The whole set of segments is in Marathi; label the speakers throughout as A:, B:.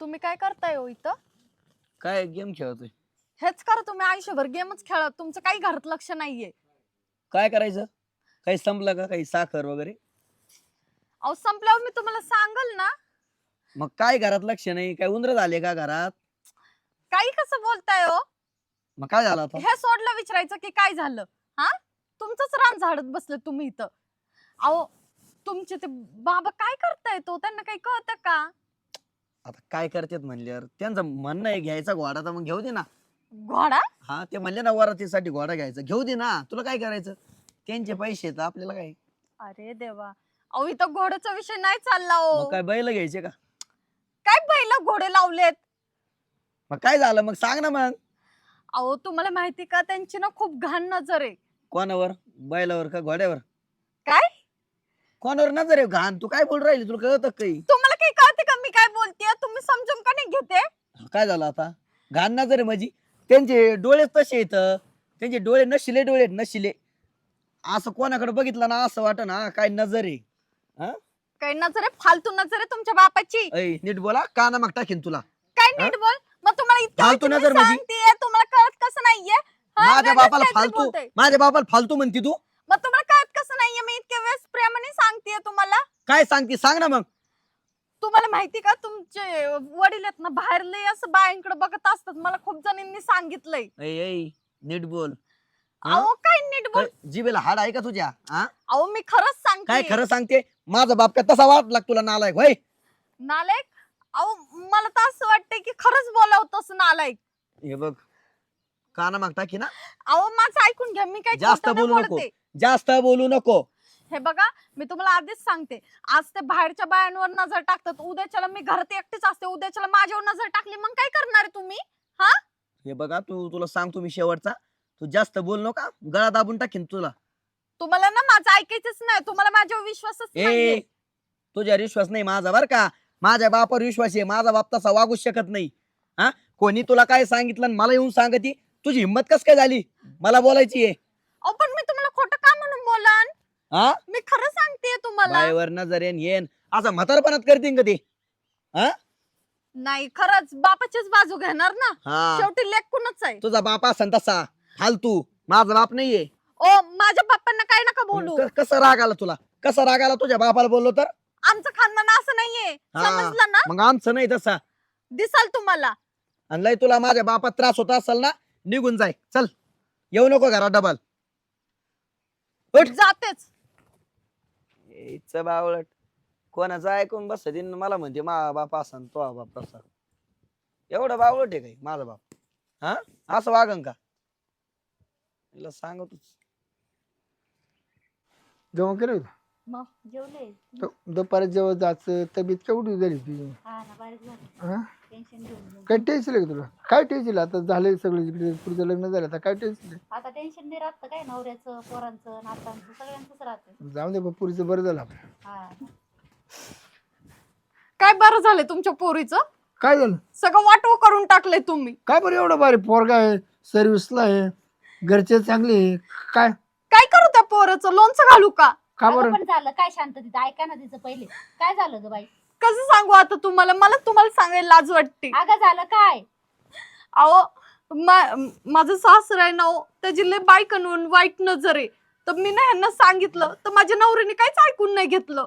A: तुम्ही काय करताय हो इथं?
B: काय गेम खेळतोय.
A: हेच करा तुम्ही आयुष्यभर गेमच खेळत तुमचं काही घरात लक्ष नाहीये.
B: काय करायचं? काही संपलं का? काही साखर वगैरे?
A: अहो संपल्यावर मी तुम्हाला सांगल ना.
B: मग काय घरात लक्ष नाही? काय उंदर झाले का घरात?
A: काही कसं बोलताय हो?
B: मग काय झालं आता?
A: हे सोडलं विचारायचं की काय झालं? हा? तुमचंच रान झाडत बसले तुम्ही इथं. अहो तुमचे ते बाबा काय करताय तो त्यांना काही कळतं का?
B: आता काय करतात म्हणल्यावर त्यांचं म्हणणं आहे घ्यायचा घोडा तर मग घेऊ दे ना.
A: घोडा?
B: हा ते म्हणले ना वरातीसाठी घोडा घ्यायचा. घेऊ दे ना तुला काय करायचं? त्यांचे पैसे आहेत आपल्याला काय?
A: अरे देवा. अहो इथं घोड्याचा विषय नाही चालला हो.
B: मग काय बैल घ्यायचे का?
A: काय बैल घोडे लावलेत?
B: मग काय झालं? मग सांग ना मग.
A: अहो तुम्हाला माहिती का त्यांची ना खूप घाण नजर आहे.
B: कोणावर? बैलावर का घोड्यावर?
A: काय?
B: कोणावर नजर आहे घाण? तू काय बोल राहिली? तुला कळत काही?
A: तुम्हाला काही का बोलतेय तुम्ही समजून का नाही घेते?
B: काय झालं आता? घाण नजर आहे माझी त्यांचे डोळे तसे येत त्यांचे डोळे नशिले डोळे आहेत, नशिले. असं कोणाकडे बघितलं ना असं वाटत ना काय नजर आहे.
A: काय नजर आहे? फालतू नजर आहे तुमच्या बापाची?
B: ऐ नीट बोला काना मग टाकीन तुला.
A: काय नीट बोल? मग तुम्हाला
B: फालतू नजर.
A: सांगतेय, तुम्हाला कळत कसं नाहीये? हा,
B: माझ्या
A: वेगळंच
B: बापाला
A: काहीतरी
B: फालतू. माझ्या बापाला फालतू म्हणती तू?
A: मग तुम्हाला कळत कसं नाहीये? मी इतक्या वेळेस प्रेमाने सांगतेय तुम्हाला?
B: काय सांगते? सांग ना मग.
A: तुम्हाला माहिती का? तुमचे वडील आहेत ना बाहेर लय असं बायांकडे बघत असतात. मला खूप जणांनी सांगितलंय.
B: ऐ ऐ नीट बोल. हा?
A: अहो काय नीट बोल?
B: काय जिबेला हाड आहे का तुझ्या? हा?
A: अहो मी खरंच सांगते.
B: काय खरं सांगते? माझा बाप काय तसा वाटला तुला नालायक होय?
A: नालायक? अहो मला तर असं वाटतंय की खरंच बोलावं तसं नालायक.
B: हे बघ काना मग टाकी ना.
A: अहो माझं ऐकून घ्या मी काय
B: जास्त
A: खोटं नाही
B: बोलू नको.
A: बोलते.
B: जास्त बोलू नको.
A: हे बघा मी तुम्हाला आधीच सांगते. आज ते बाहेरच्या बायांवर नजर टाकतात. उद्याच्याला मी घरात एकटीच असते. उद्याच्याला माझ्यावर नजर टाकली मग काय करणार आहे तुम्ही?
B: हे? बघा तू तुला सांगतो मी शेवटचा. तू जास्त बोल नका. गळा दाबून टाकीन तुला.
A: तुम्हाला ना माझं ऐकायचंच नाही. तुम्हाला माझ्यावर विश्वासच नाहीये.
B: ए तुझ्यावर विश्वास नाही माझा बर का? माझ्या बापावर विश्वास आहे. माझा बाप तसा वागूच शकत नाही. हा? कोणी तुला काय सांगितलं आणि मला येऊन सांगती? तुझी हिंमत कस काय झाली? मला बोलायची आहे.
A: अहो पण मी तुम्हाला खोटं का म्हणून बोलन
B: हा?
A: मी खरं सांगते तुम्हाला.
B: बायवर येन असं म्हातारपणात करतीन का ते?
A: नाही खरंच बापाचीच बाजू घेणार ना?
B: हा.
A: शेवटी लेखूनच आहे.
B: तुझा बाप असन तसा. फालतू माझा बाप नाहीये.
A: ओ माझ्या बापांना काय नका बोलू.
B: क- कसं राग आला तुला? कसं राग आला तुझ्या बापाला बोललो तर?
A: आमचं खानदान असं नाहीये.
B: हा.
A: समजलं ना?
B: मग आमचं नाही तसा.
A: दिसाल तुम्हाला.
B: आणि लय तुला माझ्या बापात त्रास होता असेल ना निघून जाय. चल. येऊ नको घरात डबल उठ.
A: जातेच.
B: यायचं बावळट. कोणाचं ऐकून बस मला म्हणते मा बाप असन तो बाप तसा. एवढं बावळट आहे काय माझा बाप. हा? असं वागन का? तिला सांगतोच.
C: जेवण केलं होतं
D: मग जेवले.
C: दु- दुपारी जेवण जायचं तब्येत केवढी झाली ती
D: हा ना बारीक झालं.
C: हा?
D: टेन्शन घेऊन घेऊन.
C: काय टेन्शन आहे का तुला? काय टेन्शन? आता झालंय सगळं इकडे पुढचं लग्न झालं आता काय टेन्शन आहे?
D: आता टेन्शन नाही राहत काय नवऱ्याचं पोरांचं नातांचं सगळ्यांचंच राहतं
C: जाऊ दे बा, पुरीचं बरं झालं आपलं.
D: हा.
A: काय बरं झालंय तुमच्या पोरीचं?
C: काय झालं?
A: सगळं वाटव करून टाकलंय तुम्ही.
C: काय बरं एवढं भारी पोरगा आहे सर्व्हिसला आहे घरचे चांगले आहे. काय?
A: काय करू त्या पोराचं? लोणचं घालू का?
C: का
D: अगं
C: बरं?
D: पण झालं काय शांत तिथं ऐका ना तिचं पहिले. काय झालं ग बाई?
A: कसं सांगू आता तुम्हाला? मला तुम्हाला सांगायला लाज वाटते.
D: अगं झालं काय?
A: अहो मा- माझं सासर आहे ना हो, त्याची लय बायकांवरून वाईट नजर आहे. तर मी ना ह्यांना सांगितलं तर माझ्या नवऱ्याने काहीच ऐकून नाही घेतलं.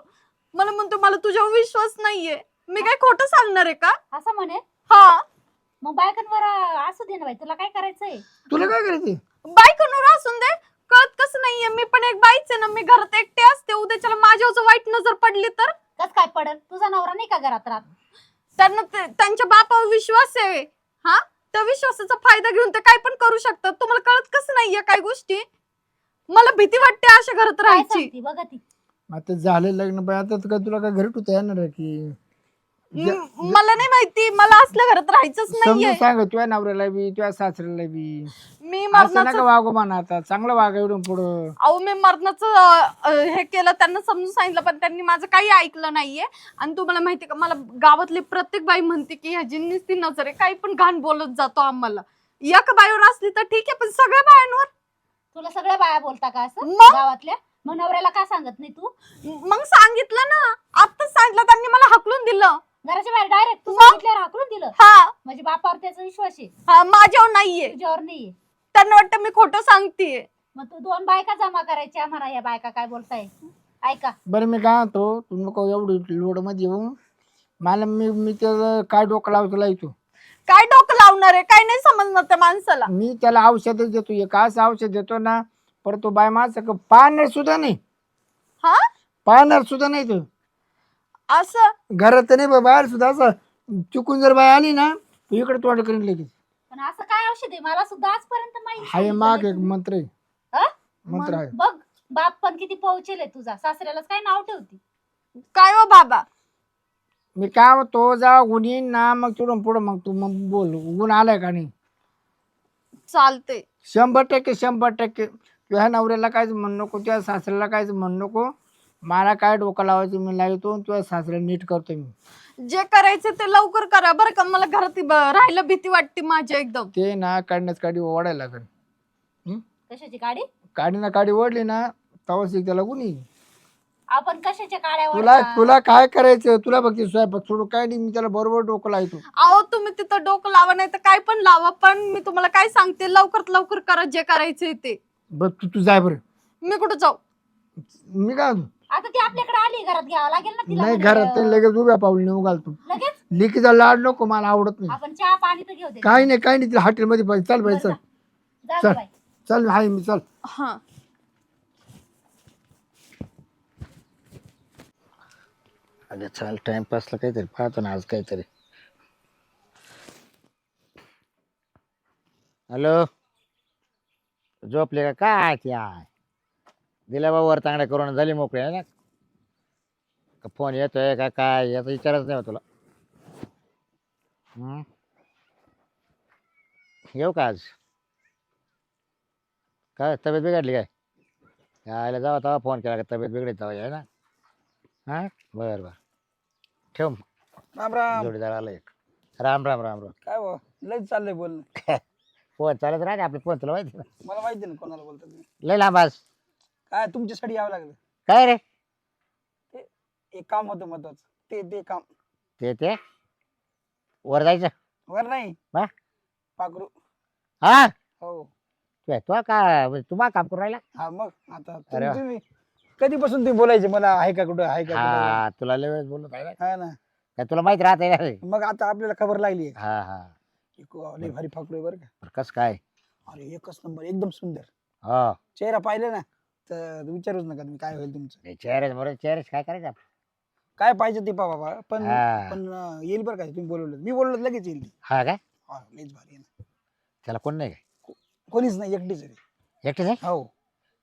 A: मला म्हणतो मला तुझ्यावर विश्वास नाहीये. मी काय खोटं सांगणार आहे का?
D: असं म्हणे?
A: हा.
D: मग बायकांवर अं, असू दे ना बाई तुला काय करायचंय?
C: तुला काय करायचं
A: बायकांवर असून दे. कळत कसं नाहीये? मी पण एक बाईच आहे ना मी घरात एकटे असते. उद्याच्याला माझ्यावर जर वाईट नजर पडली तर?
D: कस काय पडल? तुझा नवरा नाही का घरात राहत?
A: त्यांना ते- त्यांच्या बापावर विश्वास आहे. हा? त्या विश्वासाचा फायदा घेऊन ते काय पण करू शकतात. तुम्हाला कळत कसं नाहीये काय गोष्टी? मला भीती वाटते अशा घरात
D: काय
A: राहायची.
D: सांगती? बघा ती.
C: आता झालं लग्न बाई आता तर काय तुला काय घरी ठेवता येणार आहे की?
A: म- मला नाही माहिती. मला असल्या घरात राहायचंच
C: समजून
A: नाहीये.
C: सांग तुझ्या नवऱ्याला बी तुझ्या सासऱ्याला बी.
A: मी
C: असं नका
A: मरणाचं
C: वागू म्हणा आता. चांगलं वागा एवढं पुढं.
A: अहो मी मरणाचं अं, अं, हे केलं त्यांना समजून सांगितलं पण त्यांनी माझं काही ऐकलं नाहीये. आणि तुम्हाला माहिती का मला गावातली प्रत्येक बाई म्हणते की ह्याची ती नजर आहे काही पण घाण बोलत जातो आम्हाला. एका बाईवर असली तर ठीक आहे पण सगळ्या बायांवर.
D: तुला सगळ्या बाया बोलता का असं?
A: मग?
D: गावातल्या? मग नवऱ्याला का सांगत नाही तू?
A: मग सांगितलं ना. आताच सांगितलं त्यांनी मला हकलून दिलं.
D: घराच्या बाहेर डायरेक्ट तू? सांगितल्यावर हाकलून दिलं.
A: हा.
D: म्हणजे बापावर त्याचा विश्वास आहे.
A: हा माझ्यावर नाहीये.
D: तुझ्यावर नाहीये.
A: त्यांना वाटतं मी खोटं सांगतेय.
D: मग तू दोन बायका जमा करायच्या म्हणा या बायका काय बोलताय? ऐका.
C: बरं मी काय म्हणतो तू नको एवढी लोडमध्ये येऊ मला मी मी त्याला काय डोकं लावतो लावतो
A: काय डोकं लावणार आहे? काय नाही समजणार त्या माणसाला.
C: मी त्याला औषधच देतो एक असं औषध देतो ना परत तो बाय माझं पाहणार सुद्धा नाही.
A: हा?
C: पाहणार सुद्धा नाही तो.
A: असं?
C: घरात तर नाही बा, बाहेर सुद्धा असं चुकून जर बाय आली ना इकडे तोंड करीन लगेच.
D: पण असं काय औषध आहे? मला सुद्धा आजपर्यंत माहिती
C: हाय
D: नाही.
C: माग एक मंत्र आहे.
D: हा?
C: मंत्र आहे.
D: बघ बाप पण किती पोहोचेल तुझा. सासऱ्यालाच काय नाव ठेवती?
A: काय हो बाबा?
C: मी काय म्हणतो जा येईन ना मग तिकडून पुढं मग तू मग बोल ऊन आलाय का नाही?
A: चालते
C: शंभर टक्के शंभर टक्के. तुझ्या नवऱ्याला काहीच म्हणू नको तुझ्या सासऱ्याला काहीच म्हणू नको. मला काय डोकं लावायचं मी लावतो तुझ्या सासऱ्याला नीट करतो मी.
A: जे करायचं ते लवकर करा. बरं का मला घरात ब- राहायला भीती वाटते माझी एकदम.
C: ते ना काढण्याच काडी ओढायला लागेल.
D: कशाची गाडी
C: काडी? ना काडी ओढली ना तवाच एक त्याला गुन्ही.
D: आपण कशाच्या काड्या
C: तुला
D: ओढता?
C: तुला काय करायचं? तुला बघते स्वयंपाक सोडून काय नाही मी त्याला बरोबर डोकं लावतो.
A: अहो तुम्ही तिथं डोकं लावा नाही तर काय पण लावा पण मी तुम्हाला काय सांगते लवकरात लवकर करा जे करायचंय ते.
C: बघ तू तू जाय बरं.
A: मी कुठं जाऊ?
C: मी काय म्हणतो,
D: आता ती आपल्याकडे आली घरात घ्यावं लागेल ना तिला
C: नाही घरात ते लगेच उभ्या पाऊल नेऊ घालतो.
D: लगेच?
C: लिकीचा लाड नको मला आवडत नाही.
D: आपण चहा पाणी तर घेऊ दे.
C: काही नाही काही नाही तिला हॉटेलमध्ये पाहिजे. चल बाई चल.
D: जा.
C: चल.
D: बाई.
C: चल हाय मी चल.
A: हा.
C: अगं चाल टाइमपासला काहीतरी पाहतो ना आज काहीतरी. हॅलो झोपले का? काय त्या दिल्या वर तांगड्या करून झाली मोकळी आहे ना? का फोन येतोय का काय? याचा विचारच नाही हो तुला. हं? येऊ का आज? काय तब्येत बिघडली काय? यायला जावा तेव्हा फोन केला का? तब्येत बिघडली तेव्हा आहे ना? हां? बरं बरं. ठेव मग.
E: राम राम.
C: जोडीदार आला एक. राम राम राम राम.
E: काय बा लय चाललंय बोलणं.
C: फोन चालत राहते आपले फोन तुला माहिती ना?
E: मला माहिती ना कोणाला बोलतात तुम्ही.
C: लय लांब आज.
E: काय तुमच्यासाठी यावं लागलं?
C: काय रे?
E: एक काम होतं महत्वाचं. ते ते काम.
C: ते ते? वर जायचं.
E: वर नाही.
C: वा?
E: पाखरू.
C: हा?
E: हो.
C: तू तू का तुम्हाला काम करून राहिला?
E: हा मग. आता तुम-
C: अरे वा.
E: तुम्ही कधीपासून तुम्ही बोलायचे? मला आहे का कुठं? आहे का कुठं?
C: हा तुला लय वेळेस बोललो काय
E: हा ना.
C: काय तुला माहीत राहते रे?
E: मग आता आपल्याला खबर लागली
C: हा हा.
E: लय भारी आहे बरं का.
C: बरं, कस काय?
E: अरे एकच नंबर एकदम सुंदर.
C: हो.
E: चेहरा पाहिले ना तर विचारूच नका तुम्ही काय होईल तुमचं.
C: नाही, चेहऱ्याच बरोबर चेहऱ्याच काय करायचं आपण?
E: काय पाहिजे ते पा बाबा पण
C: हा.
E: पण अं, येईल बरं का तुम्ही बोलवलं. मी बोललो तर लगेच येईल ती.
C: हा काय
E: हा लयच भारी आहे ना.
C: त्याला कोण नाही काय?
E: कोणीच नाही एकटीच आहे ती.
C: एकटेच आहे?
E: हो.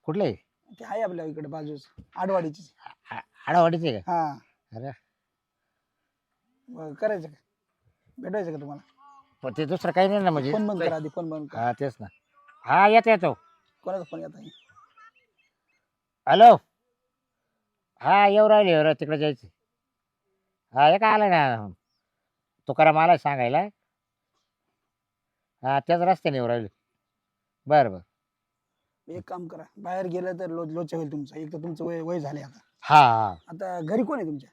C: कुठलं आहे?
E: ते आहे आपल्या इकडे बाजूच आडवाडीची
C: आ- आडावाडीचे का?
E: हा.
C: अरे.
E: करायचं का भेटायचं का तुम्हाला?
C: पण ते दुसरं काही नाही ना म्हणजे
E: फोन बंद करा आधी फोन बंद करा.
C: हा तेच ना. हा येतो येतो.
E: कोणाचा फोन येत आहे
C: हॅलो? हा येऊ राहिले येऊ राहिले तिकडे जायचं. हा हे काय आलं ना? तुकाराम आला सांगायला. हा त्याच रस्त्याने येऊ राहिले. बरं बरं.
E: एक काम करा. बाहेर गेलं तर लो लोचा होईल तुमचं. एक तर तुमचं वय वय झाले आता.
C: हा. हा
E: आता घरी कोण आहे तुमच्या?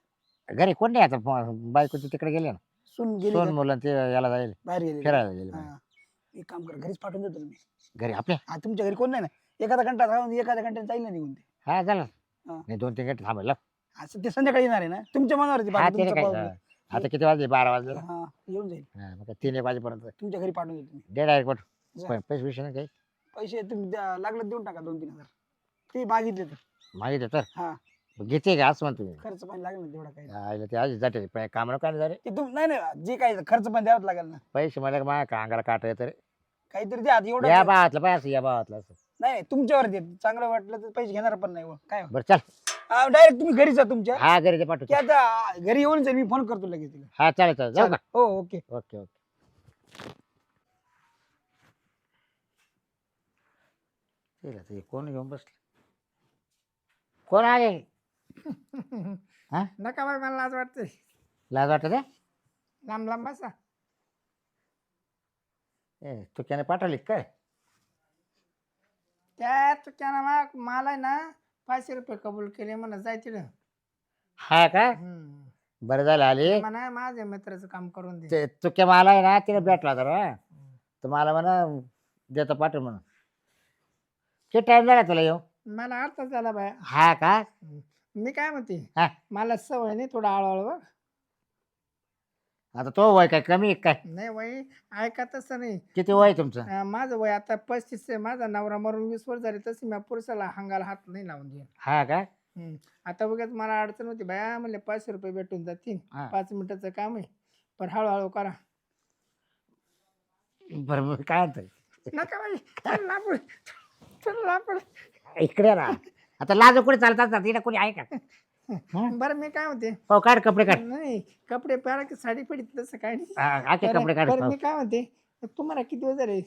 C: घरी कोण नाही आता? बायकोचे तिकडे गेले ना.
E: सून गेली
C: सोन? मुलं ते याला जाईल.
E: बाहेर गेली?
C: फिरायला गेले.
E: एक काम करा. घरीच पाठवून देतो तुम्ही.
C: घरी आपल्या?
E: हा तुमच्या घरी कोण नाही ना? एखादा घंटा राहून एखाद्या घंट्यात जाईल ना निघून ते.
C: हा झालं
E: हा.
C: नाही दोन तीन घंटे थांबायला
E: असं ते संध्याकाळी येणार आहे ना? तुमच्या मनावर आहे ते
C: हा
E: बाकी
C: त्याने
E: तुमचं
C: काय
E: पाहून.
C: हा. आता किती वाजले? बारा वाजले. ना?
E: हा येऊन जाईल.
C: हा, मग काय तीन एक वाजेपर्यंत.
E: तुमच्या घरी पाठवून देतो मी.
C: दे डायरेक्ट
E: जा.
C: पण पैसे विषय नाही काही?
E: पैसे तुम्ही द्या- लागलं देऊन टाका दोन तीन हजार. ते मागितले तर.
C: मागितलं तर?
E: हा.
C: मग घेते का असं म्हणतो मी?
E: खर्च पण लागेल ना तेवढा काही.
C: आईला ते आज जाते. काम नको काय झाले
E: ते तुम नाही नाही जे काही खर्च पण द्यावाच लागेल ना.
C: पैसे मला माझ्या का अंगाला काट येतं रे?
E: काहीतरी द्या आता एवढं
C: या भावातलं पाय असं या भावातलं असं.
E: नाही तुमच्यावर ते चांगलं वाटलं तर पैसे घेणार पण नाही हो. काय
C: बरं चल.
E: डायरेक्ट तुम्ही घरी जा तुमच्या.
C: हा घरी ते पाठवतो.
E: की आता घरी येऊन जाईल मी फोन करतो लगेच तिला.
C: हा चालेल चालेल. जाऊ का?
E: हो ओके.
C: Okay okay. ते कोण घेऊन बसले? कोण आले? हा? नका बाई मला लाज वाटते. लाज वाटत लांब लांब बसा. ए तू त्याने पाठवली काय? त्या चुक्यानं मा मला ना पाचशे रुपये कबूल केले म्हणा जाय तिकडं हा का? बरं झालं आली.
F: म्हणा माझ्या मित्राचं काम करून दे.
C: ते चुक्या मला आहे ना तिने भेटला तर हा. तर मला म्हणा देतो पाठव म्हणून. किती टाइम झाला तुला येऊ
F: मला अर्थ झाला बाय.
C: हा का?
F: मी काय म्हणते
C: हा.
F: मला सवय नाही थोडा आळवळ बघ
C: आता तो वय काय कमी आहे काय?
F: नाही वय ऐका तसं नाही.
C: किती वय तुमचं?
F: अं, माझं वय आता पस्तीस आहे. माझा नवरा मरून वीस वर्ष झाले तशी मी पुरुषाला हंगाला हात नाही लावून देईन
C: हा का?
F: हम्म. आता उगाच मला अडचण होती बाया म्हणले पाचशे रुपये भेटून जातील.
C: हा.
F: पाच मिनिटाचं काम आहे. पण हळूहळू करा.
C: बरं काय म्हणतोय?
F: नका बाई चल ना पुढे. चल ना पुढे.
C: इकडे राहा. आता लाज कुठे चालत असतात तिला कोणी आहे का? हा?
F: बरं मी काय म्हणते?
C: पाहू काढ कपडे काढ.
F: नाही कपडे पारा की साडी पडीत तसं काय नाही.
C: हा, आखे
F: बरं-
C: कपडे काढ.
F: बरं. मी काय म्हणते? तुम्हाला किती दिवस झाले?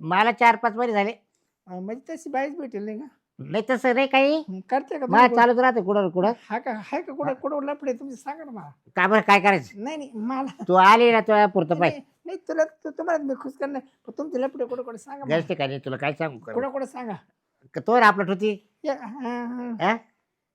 C: मला चार पाच महिने झाले.
F: अं, म्हणजे तशी बाईच भेटेल नाही का?
C: नाही तसं नाही काही.
F: हं, करते का
C: मला
F: तुम्ही?
C: चालूच राहते कुठं कुठं.
F: हा का हाय का कुठं कुठं लपडे तुम्ही सांगा ना मला.
C: का बरं काय करायचं?
F: नाही नाही मला
C: तू आली ना तुझ्या पुरतं पाय.
F: नाही नाही, तुला तु- तुम्हाला मी खुश करणार. पण तुमचे लपडे कुठं कुठं सांगा मला.
C: गरज ठिकाणी तुला काय सांगू?
F: कुठं कुठं सांगा.
C: तो रे आपलं होती
F: ये हा, हा.
C: हा?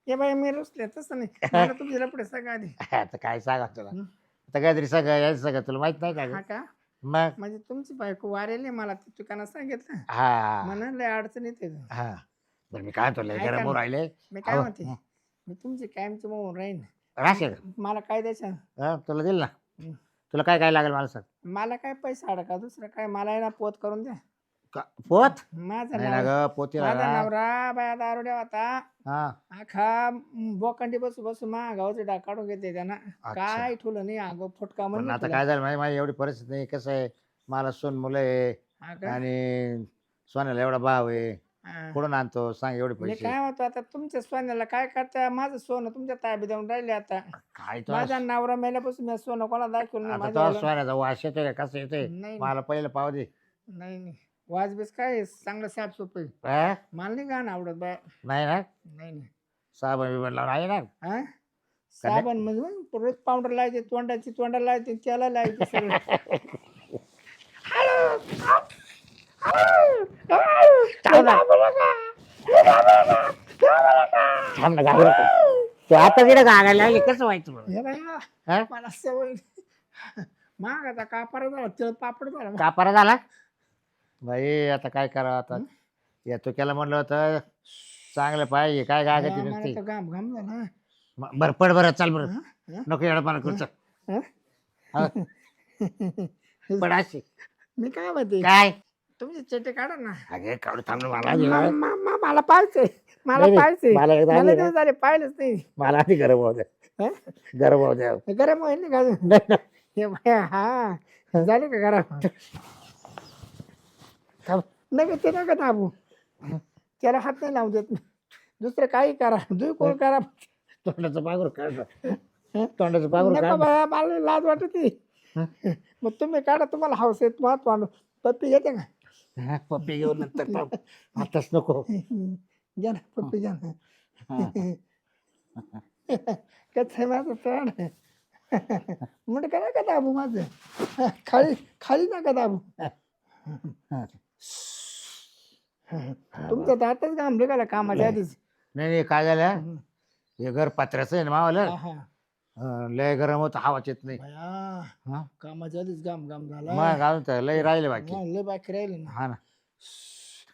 F: ये बाई मी रुसले तसं नाही. मला तुमचे लपडे सांगा आधी.
C: आता काय सांगा तुला?
F: हं.
C: आता काहीतरी सगळं यायचं सगळं तुला माहीत नाही का
F: हा
C: मग?
F: म्हणजे तुमची बायको वारेली मला ते दुकानात सांगितलं.
C: हा.
F: म्हणून लय अडचण येते
C: हा. बरं मी काय तुला
F: ऐका
C: गरम
F: ना.
C: होऊन राहिले.
F: मी काय
C: अहो,
F: म्हणते?
C: हं.
F: मी तुमची कायमची म्हणून राहीन.
C: राशील
F: मला काय द्यायचं?
C: हा, तुला दिल ना.
F: हं.
C: तुला काय काय लागेल मला सांग.
F: मला काय पैसा अडका दुसरं काय? मला आहे ना पोत करून द्या.
C: का- पोत?
F: माझा
C: नाही ना
F: नवरा
C: ग पोती
F: माझा. नवरा बाया दारुड्या होता.
C: हा.
F: आखा बोकंडी बसू बसू मा गावचे डाग काढून घेते त्यांना.
C: अच्छा.
F: काय ठुलं नाही अगं फुटका
C: पण
F: म्हणून
C: आता. काय झालं माहिती? माझी एवढी परिस्थिती नाही. कसं आहे? मला सोन मुलं आहे? आणि सोन्याला एवढा भाव आहे. कुठून आणतो? सांग एवढे
F: मी
C: पैसे.
F: काय म्हणतो आता तुमच्या सोन्याला काय करता? माझं सोनं तुमच्या ताब्यात देऊन राहिले आता.
C: काय तो
F: माझा नवरा मेल्यापासून मी सोनं कोणा दाखवलं नाही
C: आता
F: माझ्या
C: तो सोन्याचा वास येतोय का? कसं येतोय?
F: नाही
C: मला पहिलं पाव दे.
F: नाही नाही. वाजबीस काय चांगलं साफसफाई.
C: हा?
F: मला नाही गाणं आवडत बा.
C: नाही ना?
F: नाही नाही.
C: साबण बिबण लावून आहे ना?
F: हा? साबण म्हणजे मग रोज पावडर लावायचे तोंडाची तोंडा लावायची त्याला लावायचे सगळं.
C: थांब ना. थांब ना, घाबरू नको. तू आता तिला गागायला लागली कसं व्हायचं बरं?
F: हे बाया,
C: हा?
F: मला सवय माग आता कापार झाला तिळ पापड झाला.
C: कापारा झाला? बाई आता काय करावं आता? येतो केला म्हणलं होतं चांगलं पाहिजे काय नसती.
F: तर घाम
C: म- बरं पड बरं चाल बरं.
F: हा?
C: नको येडपाना करू चल. हा, पड अशी.
F: मी काय म्हणते?
C: काय?
F: तुमचे चेटे काढा ना.
C: अगे काढू थांब ना मला
F: मा-
C: आधी
F: मा- मा- मा- मला मला
C: नाही, नाही,
F: पाहायचंय.
C: मला एकदा
F: मला दिवस झाले पाहिलंच नाही.
C: मला आधी गरम होऊ द्या.
F: हा?
C: गरम होऊ द्या.
F: गरम होईल ना का
C: नाही, नाही.
F: हे बाया, हा. झाले का गरम?
C: थांब.
F: नाही ते नका दाबू त्याला हात नाही लावू देत. दुसरं काही करा. दुई कोण करा?
C: तोंडाचं पागूर काढ तोंडाचं पागूर
F: नका
C: काढ
F: बाया मला लाज वाटते. मग तुम्ही काढा तुम्हाला हाऊस आहे तुम्हाला तोंड. पप्पी घेते का?
C: हा, पप्पी घेऊन नंतर थांब. आताच नको.
F: घ्या ना पप्पी घ्या ना.
C: हा.
F: कसं आहे माझं तोंड. म्हणजे का दाबू माझं. खाली खाली नका दाबू. तुमचं दातच घामले का कामाच्या आधीच.
C: नाही नाही काय झालं? हे घर पात्राचं आहे ना मावाला?
F: हा.
C: हं, लय गरम होत हवाच येत नाही.
F: बया,
C: हा?
F: कामाच्या आधीच घाम घाम झाला.
C: मग अजून तर लय राहिले बाकी.
F: लय बाकी राहिले ना.
C: हा ना.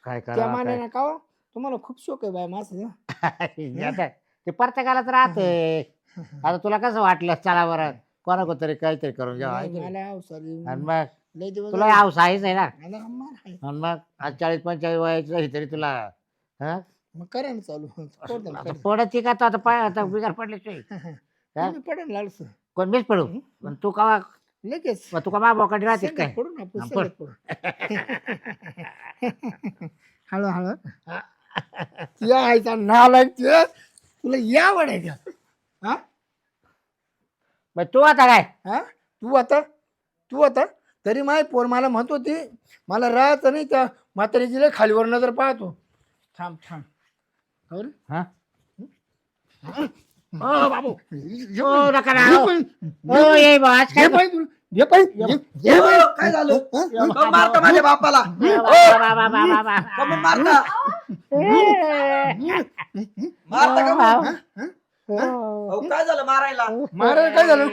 C: काय
F: त्या
C: करा काय?
F: मानाने का हो? तुम्हाला खूप शोक आहे बाय माझं
C: आता ते प्रत्येकालाच राहते आता तुला कसं वाटलं? चला बरं. कोणाकोण तरी काहीतरी करून घ्या
F: मला.
C: आणि मग?
F: लय दिवस
C: तुला
F: झाले.
C: हाऊस आहेच आहे ना?
F: मला आम्हाला आहे.
C: आणि मग आज चाळीस पंचाळीस वयाची तरी तुला हा?
F: मग करा ना चालू. पडतं ना,
C: आता. पडत का तो आता पाय आता बिगार
F: तुम्ही पडेल लालसं.
C: कोण मीच पडू? पण तू कवा?
F: लगेच.
C: तू का मा बोकाटी राहतेस
F: संगत
C: काय?
F: पडू ना आपण
C: हा,
F: संगत पडू. हळू हळू. या आईचा नालायक ते तुला या वाढायचा हा?
C: मग तू आता काय?
F: हा? तू आता? तू आता? तरी माय पोर मला म्हणत होती मला राहायचं नाही त्या म्हातारीची लय खालीवर नजर पाहतो. थांब थांब. हो रे?
C: हा?
F: ओ बाबू.
C: ओ, नका ना,
F: ये
C: ओ.
F: पण,
C: ओ ये बा, आज
F: ये
C: काय
F: पण तुला, ये पण, ये- ये पण.
B: ओ, काय झालं? मारता माझ्या बापाला.
C: बा, बा, बा, बा, बा, बा.
B: का मग मारता. मारता का मग? अहो, काय झालं मारायला?
F: मारायला काय झालं?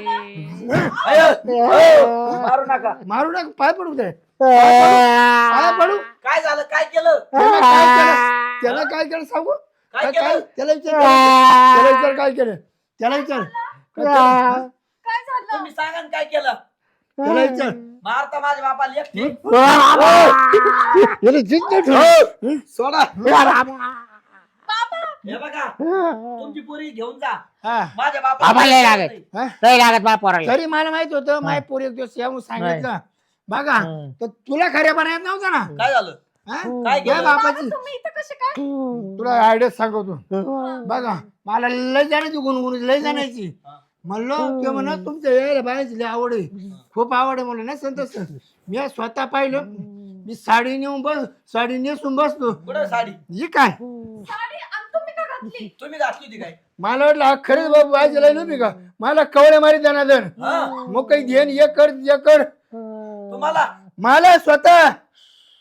B: अय, अय, मारू नका.
F: मारू नका पाय पडू दे. पाय पडू.
B: काय झालं? काय केलं?
F: त्यानं काय केलं? त्यानं काय केलं सांगू?
B: काय
F: काय काय
B: केलं
F: त्याला विचार. त्याला विचार काय केलं? त्याला विचार. काय केलं?
A: काय झालं?
B: तुम्ही सांगा ना काय केलं.
F: त्याला विचार.
B: मारता माझ्या बापाला एकटी.
F: याला जिद्द ठेव.
B: सोडा. हे बघा तुमची पुरी घेऊन जा.
F: हा.
B: माझ्या
C: आम्हाला नाही
B: बापाला
C: लागत.
F: हा?
C: नाही लागत बा पोराला.
F: तरी मला माहीत होतं माय पोरी एक दिवस येऊन सांगितलं. बघा
C: हम्म.
F: तर तुला खऱ्या बनायत नव्हतं ना?
B: काय झालं?
F: हा?
B: काय
F: या
B: केलं?
F: बापाची.
A: तुम्ही इथं कसे काय?
F: तुला आयडिया सांगतो. बघा मला लय जाण्याची गुणगुण लय जाण्याची
B: हा.
F: म्हणलो ते म्हणा तुमच्या यायला बायाची लय आवड आहे. खूप आवड आहे म्हणलं ना संतोष मी स्वतः पाहिलं. मी साडी नेऊन बस साडी नेसून बसतो
B: कुठं साडी?
F: ही काय?
A: साडी घातली.
B: तुम्ही घातली होती काय?
F: मला वाटलं हा खरेच बाबू बायची लय नव्हती का? मला कवळे मारी जाणार
B: हा.
F: मग काही घेन ये कर ये कर.
B: तुम्हाला?
F: मला स्वतः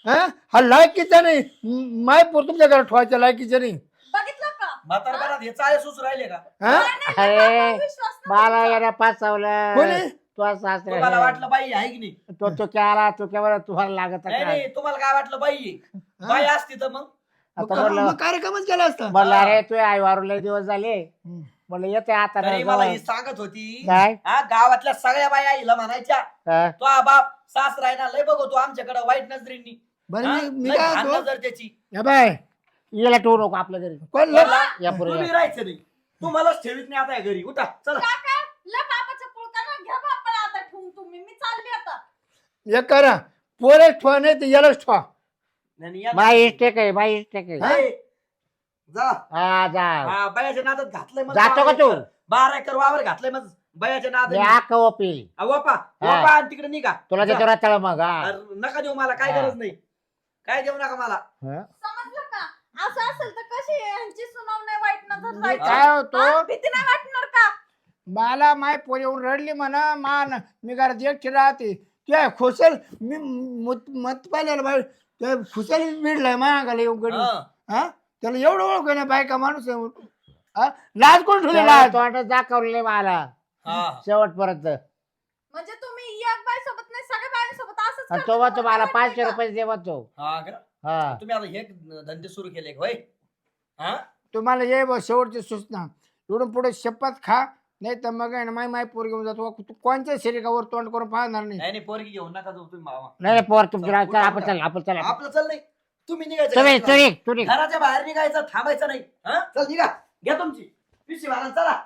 F: हा? हा लायकीचा नाही. म- माय पोर तुमच्या घरात ठेवायच्या लायकीचा नाही.
A: बघितलं का?
B: म्हातारपणात हे? चाळे सुच राहिले का?
F: हा?
C: अरे
A: विश्वास नव्हता
C: मला याला पाचवलं
F: कोणी?
C: तो
B: तुम्हाला
C: सासरा
B: वाटलं बाई आहे की नाही?
C: तो तो आला तो केवळ तुम्हाला लागत
B: नाही
C: काय
B: नाही तुम्हाला काय वाटलं बाई? आहे? बाई असती तर मग?
C: आता
F: का-
C: म्हणलं
F: मग कार्यक्रमच केला असता.
C: म्हणलं अरे तू आई वारू लय दिवस झाले.
F: हम्म.
C: म्हणलं येते आता
B: तरी मला ही सांगत होती
C: काय?
B: हा गावातल्या सगळ्या बाया आईला म्हणायच्या
C: हा?
B: तो हा बाप सासरा आहे ना लय बघतो आमच्याकडे वाईट नजरेंनी.
F: बरं
B: हा?
F: मी मी
B: लय
F: काय
B: घाण
F: होतो
B: नजर त्याची.
F: या बाय.
C: याला ठेवू नको आपल्या घरी.
F: कोण? लय-
C: या पुढे
B: तुम्ही राहायचं नाही. तुम्हालाच ठेवीत नाही आता या घरी. उठा चला.
A: काका ला बापाच्या पुळकाला घ्या बापाला आता ठेवून तुम्ही. मी चालली आता.
F: हे करा. पोरे ठेवा नाही तर यालाच ठेवा.
B: आणि या-
C: आहे इष्टेक आहे.
B: नाही. जा.
C: हा जा.
B: हा, बायाच्या नादात घातलंय मग
C: जातो का
B: बारा
C: तू?
B: एकर- बारा एकर वावर घातलंय मग बायाच्या
C: मी
B: वपा. वपा आणि तिकडे निघा.
C: तुला
B: जा.
C: देतो रताळ मग हा.
B: अरे, नका देऊ मला काय
C: हा.
B: गरज नाही. काय देऊ नका मला?
A: समजलं का? असं असेल तर कशी यांची सुनाव नाही वाईट नजर
F: मी
A: जायची
F: काय होतो?
A: हा? भीती नाही वाटणार का?
F: मला माय पोर येऊन रडली म्हणा मान मी घरात एकटी राहते. त्या खुशल मी मत मत पाहिलेलं बाय त्या खुशाली मिळलाय मागायला येऊन गडी
B: हा.
F: हा त्याला एवढं ओळख आहे ना बायका माणूस आहे म्हणून. हा? लाज कोण ठेवली लाज
C: तोंडात दाखवले मला
B: हा.
C: शेवटपर्यंत
A: म्हणजे तुम्ही एक बाई सोबत नाही सगळ्या बायांसोबत असंच
C: आणि
A: करता
C: तो म्हणतो मला पाचशे? रुपये दे म्हणतो
B: हा का?
C: हा
B: तुम्ही आता हे धंदे सुरू केले होय हा
F: तुम्हाला ये बा शेवटची सूचना इकडून पुढे शपथ खा नाही तर मग आहे ना माय माय पोर घेऊन जातो. तू कोणत्या शरीरावर तोंड करून पाहणार नाही?
B: नाही नाही पोरगी घेऊन नका जाऊ तुम्ही मामा.
C: नाही नाही, पोर तुमची
B: चल,
C: आपण चल आपण चल.
B: आपलं चल नाही. तुम्ही निघायचं
C: तुम्ही.
B: घराच्या बाहेर निघायचं थांबायचं नाही. हा? चल निघा. घ्या तुमची. पिशी मारा चला.